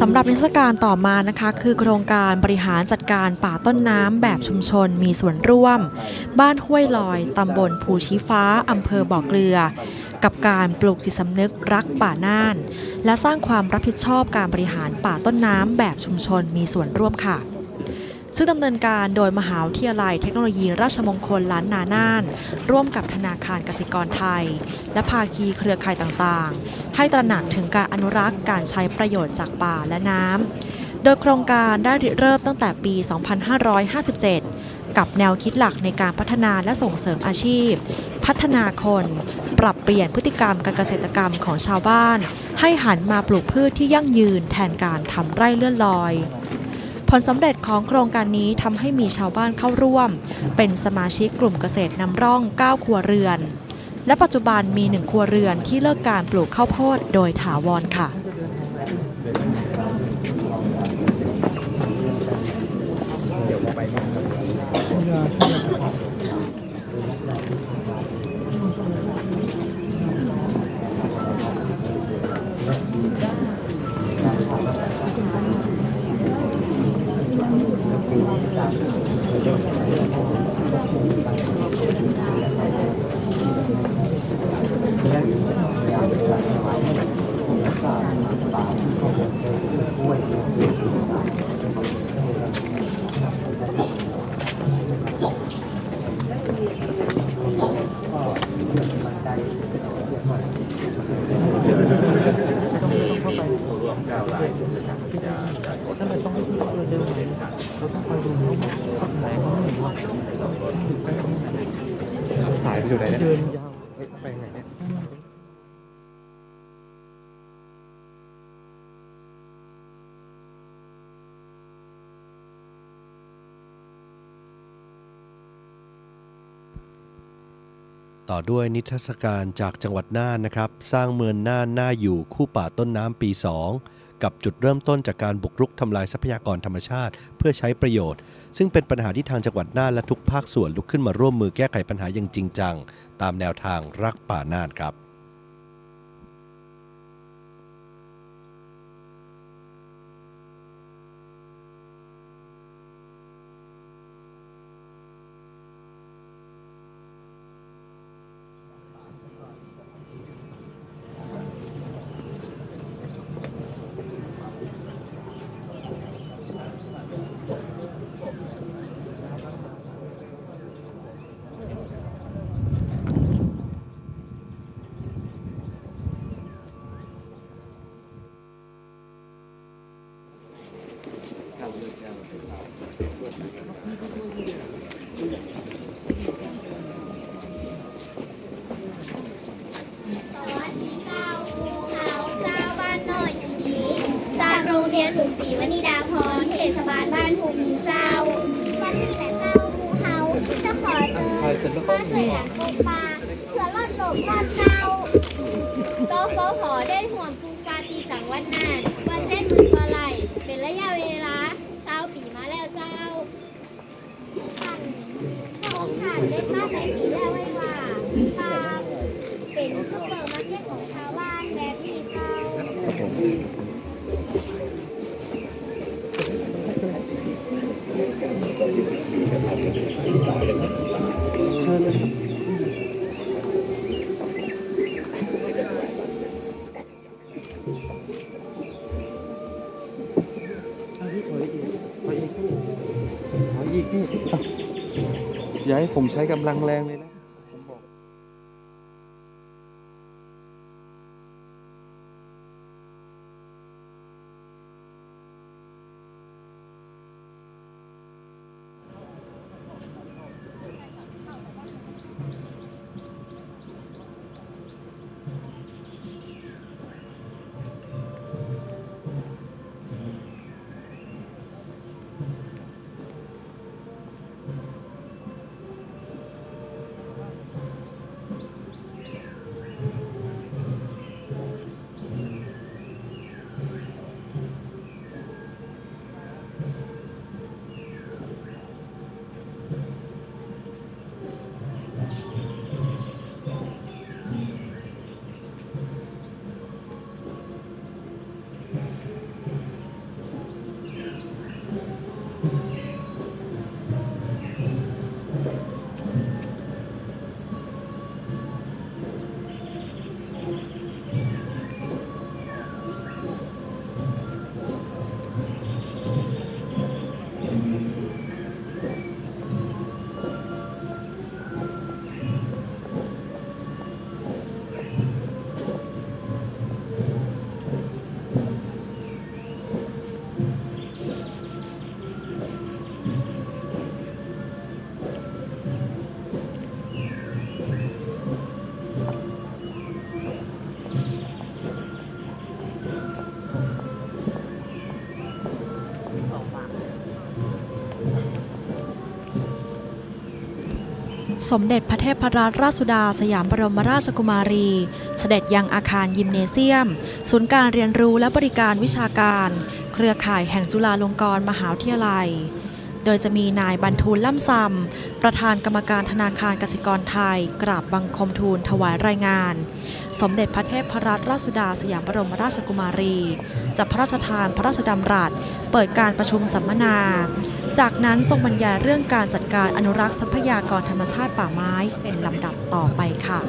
สำหรับนิทรรศการต่อมานะคะคือโครงการบริหารจัดการป่าต้นน้ำแบบชุมชนมีส่วนร่วม บ้านห้วยลอยตำบลภูชีฟ้าอำเภอบ่อเกลือ กับการปลูกจิตสำนึกรักป่าน่าน และสร้างความรับผิดชอบการบริหารป่าต้นน้ำแบบชุมชนมีส่วนร่วมค่ะ ซึ่งดำเนินการโดยมหาวิทยาลัยเทคโนโลยีราชมงคลล้านนาน่าน ร่วมกับธนาคารกสิกรไทย และภาคีเครือข่ายต่างๆ ให้ตระหนักถึงการอนุรักษ์การใช้ประโยชน์จากป่าและน้ำ โดยโครงการได้ริเริ่มตั้งแต่ปี 2557 กับแนวคิดหลักในการพัฒนาและส่งเสริมอาชีพ พัฒนาคน ปรับเปลี่ยนพฤติกรรมการเกษตรกรรมของชาวบ้าน ให้หันมาปลูกพืชที่ยั่งยืนแทนการทำไร่เลื่อนลอย ลสำเร็จของโครงการนี้ทำให้มีชาวบ้านเข้าร่วม เป็นสมาชิกกลุ่มเกษตรนำร่อง 9 ครัวเรือน และปัจจุบันมีหนึ่งครัวเรือนที่เลิกการปลูกข้าวโพดโดยถาวรค่ะ สายไปอยู่ไหนเนี่ยเดินยาวเฮ้ยไปยังไงเนี่ยต่อด้วยนิทรรศการจากจังหวัดน่านนะครับ สร้างเมืองน่านน่าอยู่คู่ป่าต้นน้ำปี 2 กับจุดเริ่มต้นจากการบุกรุกทำลายทรัพยากรธรรมชาติ เพื่อใช้ประโยชน์ ซึ่งเป็นปัญหาที่ทางจังหวัดน่านและทุกภาคส่วนลุกขึ้นมาร่วมมือแก้ไขปัญหาอย่างจริงจัง ตามแนวทางรักป่าน่านครับ สวัสดีเจ้าครูเขาเจ้าบ้านหน่อยอีดีจากโรงเรียนสุนทรีวนิดาพรเท ศบาลบ้านภูมิเจ้าวันนี้แหละเจ้าครูเขาจะขอเจอมาช่วยหลังกบปลาเพื่อลดโลกร้อนเจ้าก็ฟอขอได้ห่วงภูปาตีจังวัดน่านวันเส้นมื่นปลาไหลเป็นระยะเวลาเจ้าปีมาแล้วเจ้าท่านของท่านได้มาในปีแล้วไว้ว่าปาล์มเป็นซุปเปอร์มาร์เก็ตของชาวบ้านแบบนี้เจ้า อย่าให้ผมใช้กำลังแรงเลยนะ สมเด็จพระเทพรัตนราชสุดาสยามบรมราชกุมารี เสด็จยังอาคารยิมเนเซียม ศูนย์การเรียนรู้และบริการวิชาการ เครือข่ายแห่งจุฬาลงกรณ์มหาวิทยาลัย โดยจะมีนายบรรทูลล่ำซำประธานกรรมการธนาคารกสิกรไทย กราบบังคมทูลถวายรายงาน สมเด็จพระเทพรัตนราชสุดาสยามบรมราชกุมารีจะพระราชทานพระราชดำรัส เปิดการประชุมสัมมนาจากนั้นทรงบรรยายเรื่องการจัด การอนุรักษ์ทรัพยากรธรรมชาติป่าไม้เป็นลำดับต่อไปค่ะ